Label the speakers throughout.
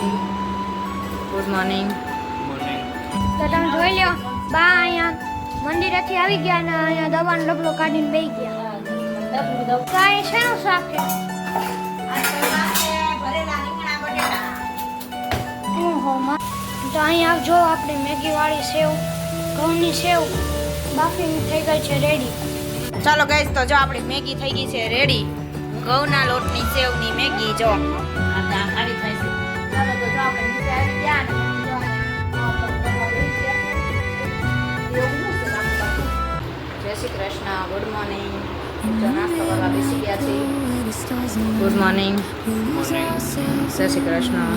Speaker 1: નથી good morning
Speaker 2: તો તમે જોઈ લ્યો બા અહીંયા મંદિરેથી આવી ગયા ને અહીંયા દવાનો ડબલો કાઢીને બેસી ગયા. તો આ શેનું શાક છે? તો અહીંયા જો આપણે મેગી વાળી સેવ ઘઉંની સેવ બાફીની થઈ ગઈ છે રેડી
Speaker 1: ચાલો ગાઈસ તો જો આપણી મેગી થઈ ગઈ છે રેડી ઘઉંના લોટની સેવની મેગી જો. ગુડ મોર્નિંગ બેસી કૃષ્ણ.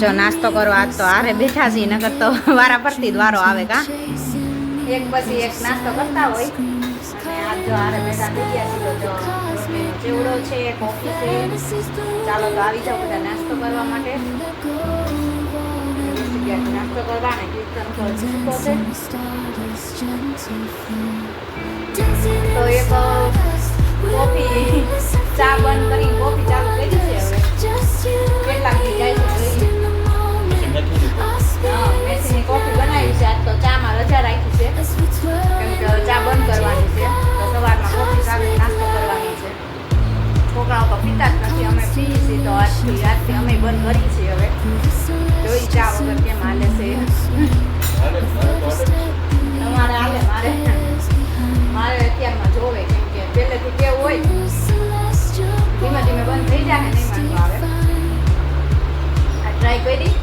Speaker 1: જો નાસ્તો કરવા આજ તો આરે બેઠા છીએ નગર તો વારા પરથી જ વારો આવે કા? એક પછી એક નાસ્તો કરતા હોય. આજ જો આરે બેઠા જો રોટલીનો ચેવડો છે કોફી છે. ચાલો તો આવી જાઓ બધા નાસ્તો કરવા માટે. બેસી ગયા છીએ નાસ્તો કરવા ને કીર્તન તો છૂટો છે. તો એક કોફી ચા બંધ કરી કોફી ચાલુ કરી છે હવે. કેટલાક દી જાય છે જોઈએ. હા, મેથીની કોફી બનાવી છે. આજ તો ચામાં રજા રાખી છે. કેમ કે ચા બંધ કરવાની છે. તો સવારમાં કોફી સાથે પીતા જ નથી, અમે પીએ છીએ તો આજથી આજથી અમે બંધ કરી છીએ હવે. જોઈ ચા વગર કેમ હાલે છે? તમારે હાલે, મારે? મારે અત્યારમાં જોવે કેમ કે પહેલેથી કેવું હોય. ધીમે ધીમે બંધ થઈ જાય નહીં માનતો આવે. આ ટ્રાય કરી.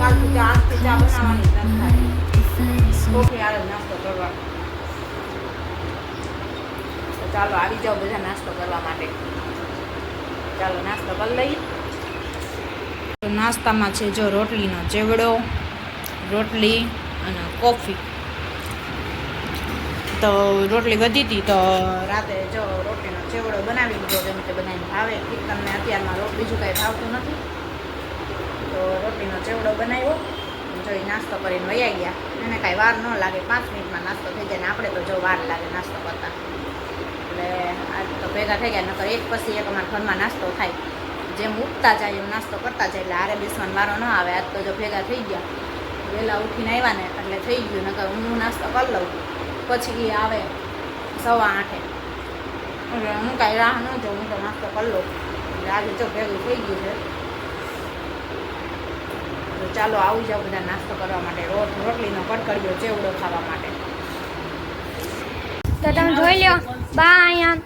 Speaker 1: કાલથી ચા આજથી ચા બનાવવાની નથી કોફી હારે નાસ્તો કરવા તો ચાલો, આવી જાઓ બધા નાસ્તો કરવા માટે. ચાલો, નાસ્તો કરી લઈએ. તો નાસ્તામાં છે જો રોટલીનો ચેવડો, રોટલી અને કોફી. તો રોટલી વધી હતી તો રાતે જો રોટલીનો ચેવડો બનાવી લીધો, જેમ કે બનાવીને ભાવે. તમને અત્યારમાં રોટ બીજું કાંઈ ભાવતું નથી. તો રોટલીનો ચેવડો બનાવ્યો. જોઈ નાસ્તો કરીને વયા ગયા. એને કાંઈ વાર ન લાગે, પાંચ મિનિટમાં નાસ્તો થઈ જાય ને આપણે તો જો વાર લાગે નાસ્તો કરતા. એટલે આજ તો ભેગા થઈ ગયા, નકર એક પછી એક અમારા ઘરમાં નાસ્તો થાય. જેમ ઉઠતા જાય એમ નાસ્તો કરતા જાય, એટલે આરે બેસવાનો વારો ન આવે. આજ તો જો ભેગા થઈ ગયા વહેલા ઉઠીને આવ્યા ને એટલે થઈ ગયું, નકર હું નાસ્તો કરી લઉં. પછી એ આવે સવા આઠે. એટલે હું કાંઈ રાહ ન જોઉં, હું તો નાસ્તો કરી લઉં. એટલે આજે જો ભેગું થઈ ગયું છે. તો ચાલો આવી જાઓ બધા નાસ્તો કરવા માટે, રોટ રોટલીનો કડકડીયો ચેવડો ખાવા માટે.
Speaker 2: તો તમે જોઈ લ્યો બા અહીંયા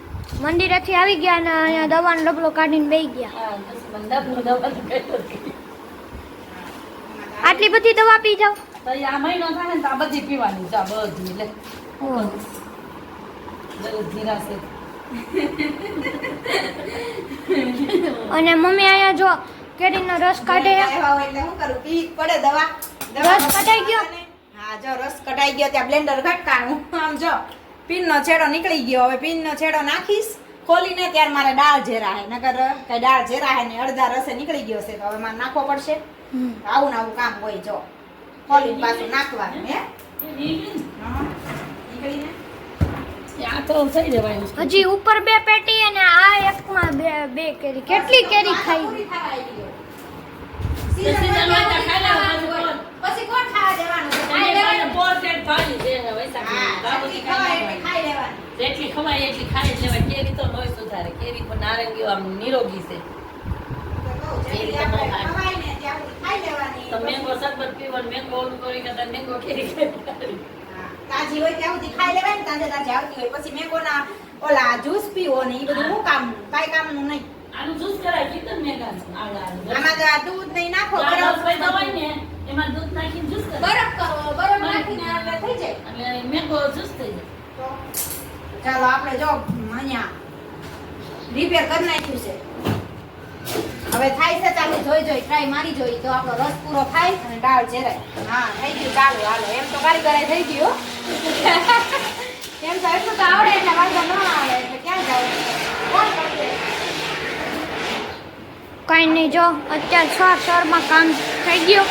Speaker 2: મંદિરેથી આવી ગયા ને અહીંયા દવાનો ડબલો કાઢીને બેસી ગયા. આટલી બધી દવા પી જાવ
Speaker 3: આ મહિનો થાય ને તો આ બધી પીવાની છે બધી લે
Speaker 2: ઓહ.
Speaker 3: દરરોજ ધીરાશે
Speaker 2: અને મમ્મી અહીંયા જો કેરીનો રસ કાઢે.
Speaker 1: એટલે શું કરું? પી પડે દવા.
Speaker 2: રસ કટાઈ ગયો?
Speaker 1: હા જો રસ કટાઈ ગયો ત્યાં બ્લેન્ડર ઘટકાણું. આમ જો. પિનનો છેડો નીકળી ગયો. હવે પિનનો છેડો નાખીશ ખોલીને ત્યારે મારે દાળ જેરા હે નગર કઈ દાળ જેરા હે ને અડધા રસે નીકળી ગયો છે તો હવે મારે નાખવો પડશે. આવું ને આવું કામ હોય જો. ખોલીને પાછું નાખવાનું હે? નીકળીને.
Speaker 2: હજી ઉપર બે પેટી અને આ એકમાં બે બે કેરી. કેટલી કેરી ખાઈ?
Speaker 1: પછી કોણ? ખાવા દેવાનું? ખાઈ લેવાનું.
Speaker 3: છે ને. ખાઈ
Speaker 1: એટલી ખાઈ લેવાની.
Speaker 3: જેટલી ખવાય એટલી ખાઈ જ લેવાય કેરી તો નોય સુધારે. કેરી પણ નારંગીઓ આમ નિરોગી છે.
Speaker 1: ને
Speaker 3: મેંગો શરબત પીવો મેંગો ઓલું કરી કરતા મેંગો કેરી
Speaker 1: તાજી હોય ત્યાં સુધી ખાઈ લેવાય ને તાજે તાજી આવતી હોય. પછી મેંગોના ઓલા જ્યુસ પીવો ને એ બધું શું કામનું કાંઈ કામનું નહીં.
Speaker 3: આનું જ્યુસ કરાય કીધું ને મેંગા
Speaker 1: આમાં તો આ દૂધ નહીં નાખો
Speaker 3: બરફ હોય ને એમાં દૂધ નાખીને જ્યુસ કરે
Speaker 1: બરફ કરો બરફ નાખીને એટલે થઈ જાય.
Speaker 3: એટલે મેંગો જ્યુસ થઈ જાય.
Speaker 1: ચાલો આપણે જો અહીંયા રિપેર કરી નાખ્યું છે. હવે થાય છે ચાલુ જોઈ જોઈ ટ્રાય મારી જોઈ. તો આપણો રસ પૂરો થાય અને દાળ ચેરાય હા થઈ ગયું ચાલુ હાલો. એમ તો કારીગરાઈ થઈ ગયું. એમ તો એટલું તો આવડે એટલે વાંધો ન આવે એટલે ક્યાં જાવ? કોણ કરશે?
Speaker 2: કઈ નહીં જો અત્યારે છ સરમાં કામ થઈ ગયું.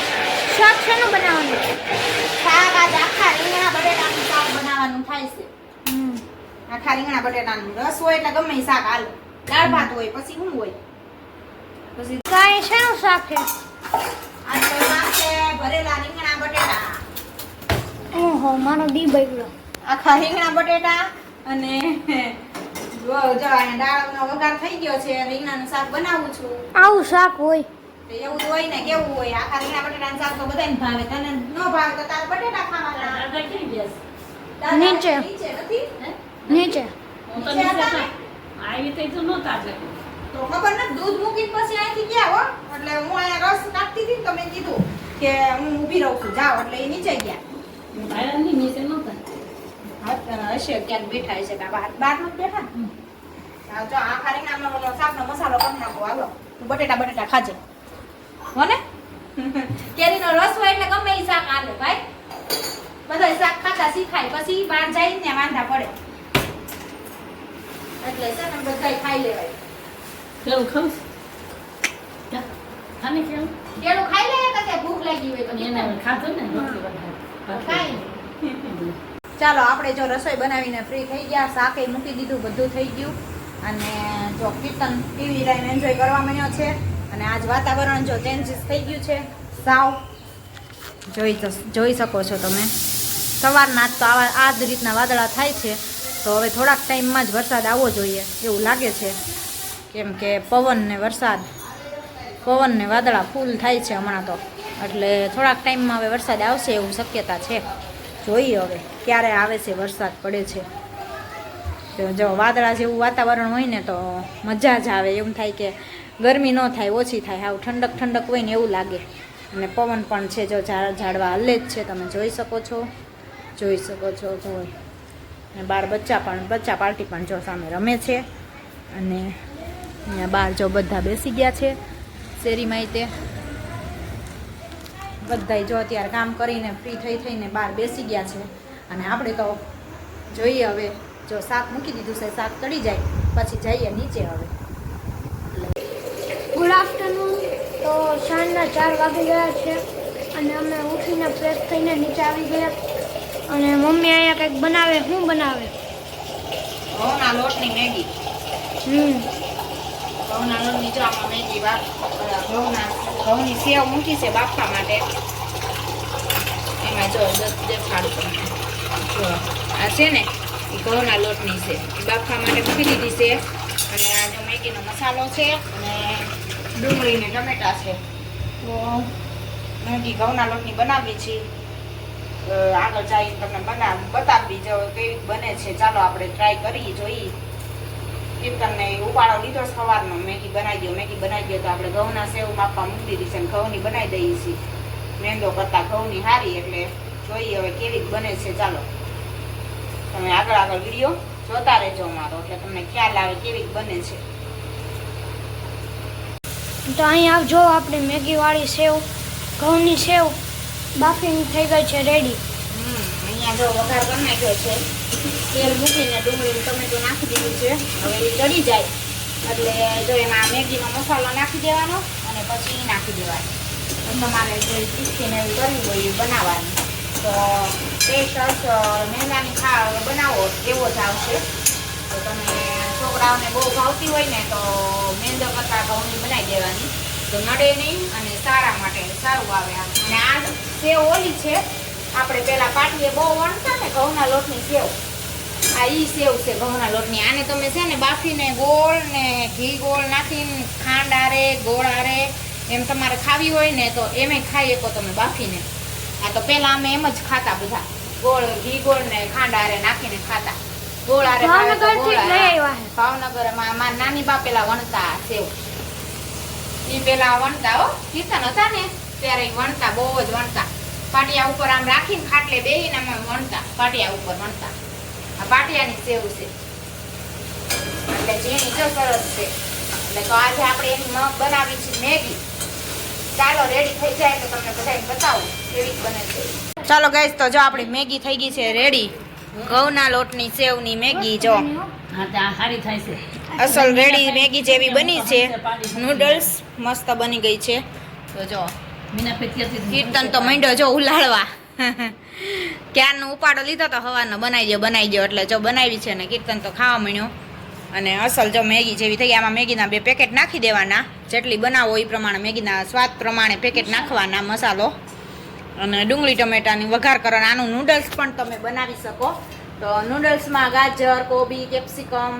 Speaker 2: શાક શેનું બનાવવાનું?
Speaker 1: શાક આજ આખા રીંગણા બટેટાનું શાક બનાવવાનું થાય છે. આખા રીંગણા બટેટાનું રસ હોય એટલે ગમે શાક હાલ. દાળ ભાત હોય પછી શું હોય? પછી
Speaker 2: આ શેનું શાક છે?
Speaker 1: આજ તો શાક છે ભરેલા રીંગણા બટેટા.
Speaker 2: ઓહો મારો દી બગડ્યો.
Speaker 1: આખા રીંગણા બટેટા અને દાળનો વઘાર થઈ ગયો છે રીંગણાનું શાક બનાવું છું
Speaker 2: આવું શાક હોય
Speaker 1: તો એવું હોય ને કેવું હોય આખા રીંગણા બટેટાનું શાક તો બધાને ભાવે તને ન ભાવે તો તારે બટેટા ખાવાના
Speaker 3: દાદા ક્યાં ગયા છે?
Speaker 1: દાદા
Speaker 2: નીચે.
Speaker 1: નીચે નથી
Speaker 2: નીચે
Speaker 3: હું તો
Speaker 1: નીચે
Speaker 3: નીચે
Speaker 1: હતા ને?
Speaker 3: તો આવી તો તો નહોતા જ.
Speaker 1: તો ખબર નથી દૂધ મૂકીને પછી અહીંથી ગયા હો એટલે હું અહીંયા રસ નાખતી હતી ને તો મેં કીધું કે હું ઊભી રહું છું જાઓ એટલે એ નીચે ગયા
Speaker 3: નીચે નહોતા.
Speaker 1: હશે ક્યાંક બેઠા હશે બેઠા ને? ઓલો શાકનો મસાલો કરી નાખો હાલો. બટેટા બટેટા ખાજે. હો ને કેરીનો રસ હોય એટલે ગમે એ શાક આલે ભાઈ. બધા શાક ખાતા શીખાય પછી બહાર જાય ને વાંધા પડે. એટલે છે ને બધાય ખાઈ લેવાય.
Speaker 3: કેવું છે? કેવું?
Speaker 1: કેળું ખાઈ લે કે ભૂખ લાગી હોય તો
Speaker 3: પણ એને ખાધું ને?
Speaker 1: નહીં. ચાલો, આપણે જો રસોઈ બનાવીને ફ્રી થઈ ગયા, શાકે મૂકી દીધું, બધું થઈ ગયું. અને જો કીર્તન ટીવી લાઈન એન્જોય કરવા માંડ્યો છે, અને આજ વાતાવરણ જો ચેન્જીસ થઈ ગયું છે, સાવ જોઈ જોઈ શકો છો તમે. સવારના તો આવા, આ જ રીતના વાદળા થાય છે. તો હવે થોડાક ટાઈમમાં જ વરસાદ આવવો જોઈએ, એવું લાગે છે. કેમ કે પવન ને વરસાદ, પવન ને વાદળા ફૂલ થાય છે હમણાં તો. એટલે થોડાક ટાઈમમાં હવે વરસાદ આવશે એવું શક્યતા છે. જોઈએ હવે, ક્યારે આવે છે વરસાદ પડે છે. તો જો વાદળા જેવું વાતાવરણ હોય ને તો મજા જ આવે એમ થાય કે ગરમી ન થાય, ઓછી થાય હાવ ઠંડક ઠંડક હોય ને એવું લાગે. અને પવન પણ છે, જો ઝાડ, ઝાડવા હલે જ છે, તમે જોઈ શકો છો. જોઈ શકો છો, જો. અને બાર બચ્ચા પણ, બચ્ચા પાર્ટી પણ જો સામે રમે છે. અને અહીંયા બહાર જો બધા બેસી ગયા છે. શેરીમાં તે બધાય જો અત્યારે કામ કરીને ફ્રી થઈ થઈને બહાર બેસી ગયા છે. અને આપણે તો જોઈએ હવે જો શાક મૂકી દીધું છે શાક તળી જાય પછી જઈએ નીચે હવે.
Speaker 2: ગુડ આફ્ટરનૂન તો સાંજના ચાર વાગી ગયા છે અને અમે ઉઠીને ફ્રેશ થઈને નીચે આવી ગયા. અને મમ્મી અહીંયા કંઈક બનાવે શું બનાવે?
Speaker 1: ઘઉંના લોટની મેગી.
Speaker 2: હમ.
Speaker 1: ઘઉંના લોટની જો આમાં મેગી બાપ ઘઉંના સેવ મૂકી છે બાફવા માટે. એમાં જો દેખાડું તમને. જો, આ છે ને, એ ઘઉંના લોટની છે. એ બાફવા માટે મૂકી દીધી છે. અને આ જો મેગીનો મસાલો છે અને ડુંગળીને ટમેટા છે. તો મેગી ઘઉંના લોટની બનાવી છે. આગળ જઈને તમને બનાવ બતાવી જો કેવી બને છે. ચાલો આપણે ટ્રાય કરી જોઈએ. કીર્તનને ઉપાડો લીધો સવારનો મેગી બનાવી દો મેગી બનાવી દો તો આપણે ઘઉંના સેવ માપવા મૂકી દીધી છે ઘઉંની બનાવી દઈએ છીએ. મેંદો કરતાં ઘઉંની હારી એટલે જોઈએ હવે કેવી બને છે. ચાલો તમે આગળ આગળ વીડિયો જોતા રહેજો મારો એટલે તમને ખ્યાલ આવે કેવી બને છે.
Speaker 2: તો અહીંયા જો આપણે મેગીવાળી સેવ ઘઉંની સેવ બાફીની થઈ ગઈ છે રેડી
Speaker 1: હમ, અહીંયા જો વઘાર કરી નાખ્યો છે. તેલ મૂકીને ડુંગળીનું ટમેટું નાખી દીધું છે. હવે એ ચડી જાય. એટલે જો એમાં મેગીનો મસાલો નાખી દેવાનો અને પછી નાખી દેવાનો. તમારે જે ચીસીને એવી કરવી હોય એ બનાવવાની. તો ટેસ્ટ મેંદાની ખા બનાવો, એવો જ આવશે. તો તમે છોકરાઓને બહુ ભાવતી હોય ને તો મેંદો કરતાં ઘઉંની બનાવી દેવાની. તો નડે નહીં અને સારા માટે સારું આવે અને આ સેવ ઓલી છે, આપણે પહેલાં પાટીએ બહુ વણતા ને ઘઉંના લોટની સેવ. આ ઈ સેવ છે ઘઉંના લોટની. આને તમે છે ને બાફીને ગોળ ને ઘી ગોળ નાખીને ખાંડ આરે ગોળ આરે એમ તમારે ખાવી હોય ને તો એમ ખાઈ શકો તમે બાફીને. આ તો પેલા અમે એમ જ ખાતા બધા. ગોળ ઘી ગોળ ને ખાંડ આરે નાખીને ખાતા. ગોળ આરે ભાવનગર અમારા નાની બા પેલા વણતા સેવ ઈ પેલા વણતા હો. કીર્તન હતા ને ત્યારે વણતા બહુ જ વણતા. પાટિયા ઉપર આમ રાખીને ખાટલે બેહીને અમે વણતા. પાટિયા ઉપર વણતા. આ પાટિયાની સેવ છે. એટલે ઝીણી જો સરસ છે. એટલે તો આજે આપણે એની મગ બનાવી છે મેગી. ચાલો રેડી થઈ જાય તો તમને બધાને બતાવું કેવી બને છે. ચાલો ગાઈસ તો જો આપણી મેગી થઈ ગઈ છે રેડી ઘઉંના લોટની સેવની મેગી જો. અસલ રેડી મેગી જેવી બની છે. નૂડલ્સ મસ્ત બની ગઈ છે. તો જો કીર્તન તો મંડ્યો જો ઉલાળવા. ક્યારનો ઉપાડો લીધો તો હવાનો બનાવી દો બનાવી દો એટલે જો બનાવી છે ને કીર્તન તો ખાવા માંડ્યો. અને અસલ જો મેગી જેવી થઈ આમાં મેગીના બે પેકેટ નાખી દેવાના. જેટલી બનાવો એ પ્રમાણે મેગીના સ્વાદ પ્રમાણે પેકેટ નાખવાના મસાલો. અને ડુંગળી ટમેટાની વઘાર કરવાના. આનું નૂડલ્સ પણ તમે બનાવી શકો. તો નૂડલ્સમાં ગાજર કોબી કેપ્સિકમ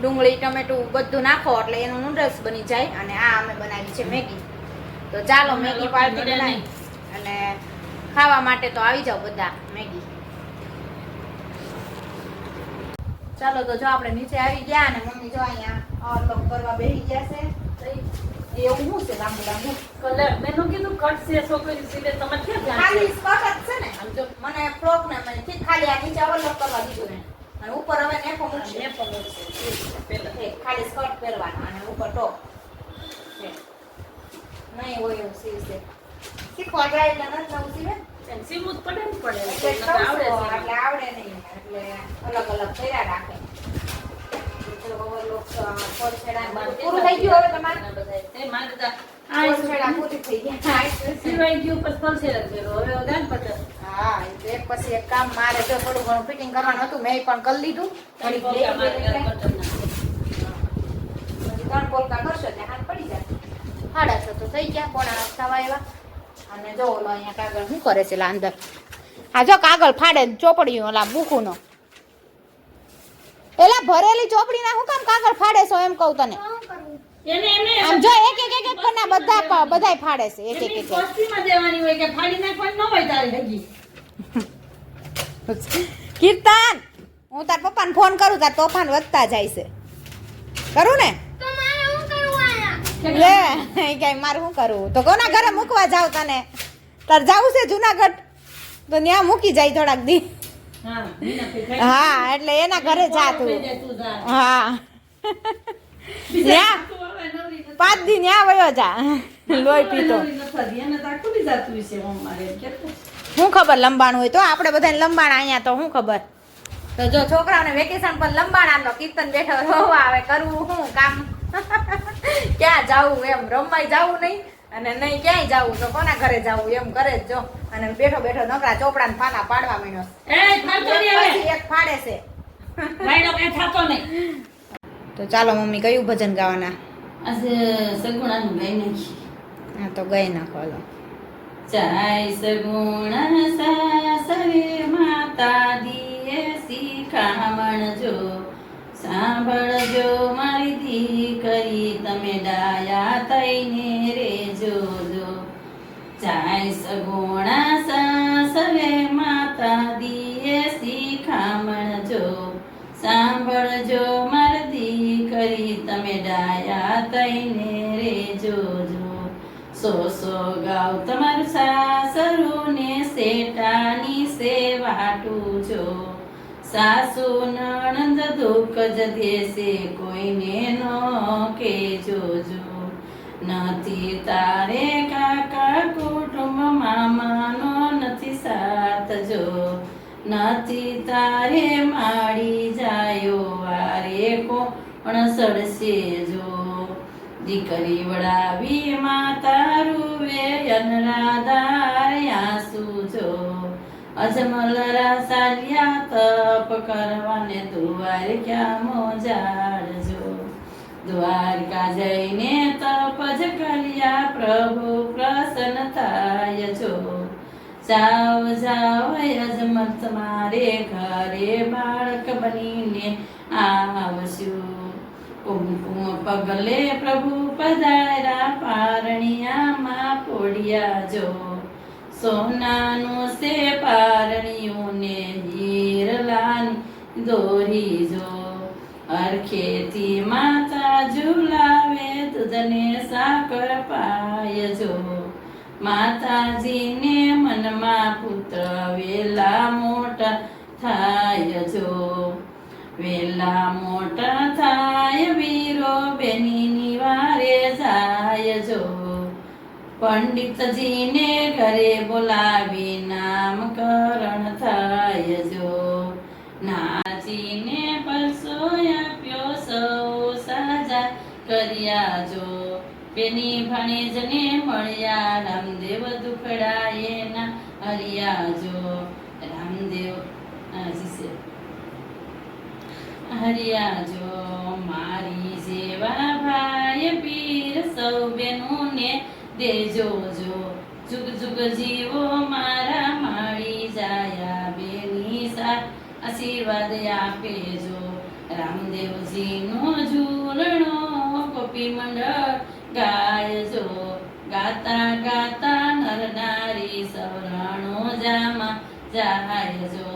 Speaker 1: ડુંગળી ટમેટું બધું નાખો એટલે એનું નૂડલ્સ બની જાય. અને આ અમે બનાવી છે મેગી. તો ચાલો મેગી પાર્ટી બનાવી. અને ખાવા માટે તો આવી જાઓ બધા મેગી. ચાલો તો જો આપણે નીચે આવી ગયા અને મમ્મી જો અહીંયા અલગ કરવા બેસી ગયા છે. એવું શું છે લાંબુ લાંબુ?
Speaker 3: કલર. મેં કીધું કટશે છોકરી સીધે તમે ક્યાં
Speaker 1: ખાલી
Speaker 3: જાણશો?
Speaker 1: સ્કર્ટ છે ને? આમ જો મને ફ્રોક ને મને ઠીક ખાલી આ નીચે અલગ કરવા દીધું ને. અને ઉપર હવે નેફો મૂકશે.
Speaker 3: મેં મૂકશે. પેલા
Speaker 1: ખાલી સ્કર્ટ પહેરવાનો અને ઉપર ટોપ છે નહીં હોય એવું સીવશે શીખવા જાય એટલે નથી નવું સીવે
Speaker 3: એમ પડે ને પડે.
Speaker 1: એટલે
Speaker 3: આવડે
Speaker 1: આવડે એટલે આવડે નહીં. એટલે અલગ અલગ કર્યા રાખે. તો overlock, અ, ફોલછેડા ને બધું પૂરું થઈ ગયું હવે તમારે?
Speaker 3: આ બધાય. એ મારે તો આ
Speaker 1: ફોલછેડા પૂરી થઈ ગયા.
Speaker 3: સિવાય ગયું પછી
Speaker 1: એક પછી એક કામ મારે જો થોડું ઘણું ફિટિંગ કરવાનું હતું મેં પણ કરી લીધું. ત્રણ પોલકા કરશો ત્યાં હાથ પડી જાય. સાડા છ તો થઈ ગયા પોણા સવા એવા. અને જો ઓલો અહીંયા કાગળ શું કરે છે અંદર? આ જો કાગળ ફાડે ચોપડીયું ઓલા બુકુનો એલા ભરેલી ચોપડી ના શું કામ કાગળ ફાડે છો એમ કહું તને? આમ જો એક એક એક એક કરના બધા બધાય ફાડે છે એક એક એક
Speaker 3: દેવાની હોય કે ફાડી નાખવાની ન હોય તારી હગી.
Speaker 1: કીર્તન હું તાર પપ્પાને ફોન કરું તાર તોફાન વધતા જાય છે. કરું ને
Speaker 2: તો મારે શું કરવું આયા
Speaker 1: લે ક્યાંય મારે શું કરવું? તો કોના ઘરે મૂકવા જાવ તને? તાર જાવું છે જુનાગઢ? તો ત્યાં મૂકી જાય થોડાક દી.
Speaker 3: હા,
Speaker 1: એટલે એના ઘરે જા તું. હા. પાંચ દી ન્યા વયો જા. લોહી પીતો. શું ખબર લંબાણ હોય? તો આપણે બધાને લંબાણ અહીંયા તો શું ખબર? તો જો છોકરાઓને વેકેશન પર લંબાણ આલો કીર્તન બેઠો રોવા આવે કરવું શું કામ? ક્યાં જાવું એમ? રમવાય જાવું નહીં અને નહીં ક્યાંય જાવું? તો કોના ઘરે જાવું? એમ કરે જ જો. અને બેઠો બેઠો નકરા ચોપડા ફાના પાડવા માંડ્યો. પછી એક ફાડે છે. તો ચાલો મમ્મી કયું ભજન ગાવાના? હા તો ગઈ નાખો હાલો.
Speaker 3: જાય સગુણ સાસરે માતા દીએ શિખામણ જો. સાંભળજો મારી દીકરી, તમે ડાયા થઈને રે જોજો જાય સગુણા સાસરે માતા દીએ શિખામણ જો સાંભળજો મારી દીકરી, તમે ડાયા થઈને રે જોજો સો સો ગાવ તમારું સાસરું ને શેઠાની સેવા ટૂજો. સાસુ નણંદ દુઃખ જ દેશે, કોઈને નો કે જોજો નથી તારે કાકા કુટુંબ મામાનો નથી સાથ જો. નથી તારે માડી જાયો, વારે કોણ સડશે જો. દીકરી વડાવી માતા રૂવે અનરાધાર આંસુ અજમલ રાસાલિયા તપ કરવાને દ્વારકા મોજાડજો દ્વારકા જઈને તપ જ કર્યા પ્રભુ પ્રસન્ન થાય છો જાઓ જાઓ અજમલ તમારે ઘરે બાળક બનીને આવશું કુમકુમ પગલે પ્રભુ પધારા પારણિયામાં પોડિયા જો સોનાનું સે પારણિયુંને હીરલાની દોરી જો. અરખેથી માતા ઝુલાવે, દૂધને સાકર પાય જો. માતાજીને મનમાં પુત્ર વેલા મોટા થાય જો. વેલા મોટા થાય, વીરો બેની નિવારે જાય જો. પંડિતજીને ઘરે બોલાવી નામકરણ થાય જો. નાચીને પરસો આપ્યો સૌ સાજા કર્યા જો. પેની ભણેજને મળ્યા રામદેવ દુખડા એના હરિયા જો. રામદેવ હરિયા જો. મારી જેવા ભાઈ પીર સૌ બેનોને દેજો જો જુગ જુગ જીવો મારા માળી જાયા બેની સા આશીર્વાદ આપે જો. રામદેવજીનો ઝૂલણો ગોપી મંડળ ગાયજો ગાતા ગાતા નર નારી સૌ રાણો જામાં જાય જો.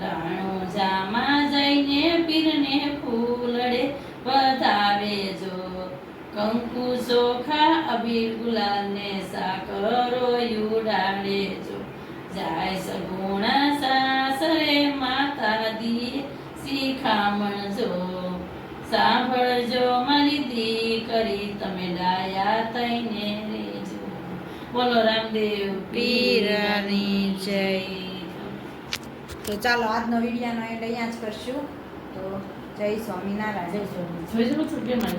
Speaker 3: રાણો જામાં જઈને પીરને ફૂલડે વધાવે જો. કંકુ ચોખા અબીર ગુલાલને સાકરો યુડાડે જો. જાય સગુણા સાસરે માતા દી શિખામણ જો. સાંભળજો મારી દીકરી તમે ડાયા થઈને રેજો. બોલો રામદેવ
Speaker 1: પીરની જય. તો ચાલો આજનો વિડીયોનો એન્ડ અહીંયા જ કરશું. તો જય સ્વામિનારાયણ.
Speaker 3: કે મારી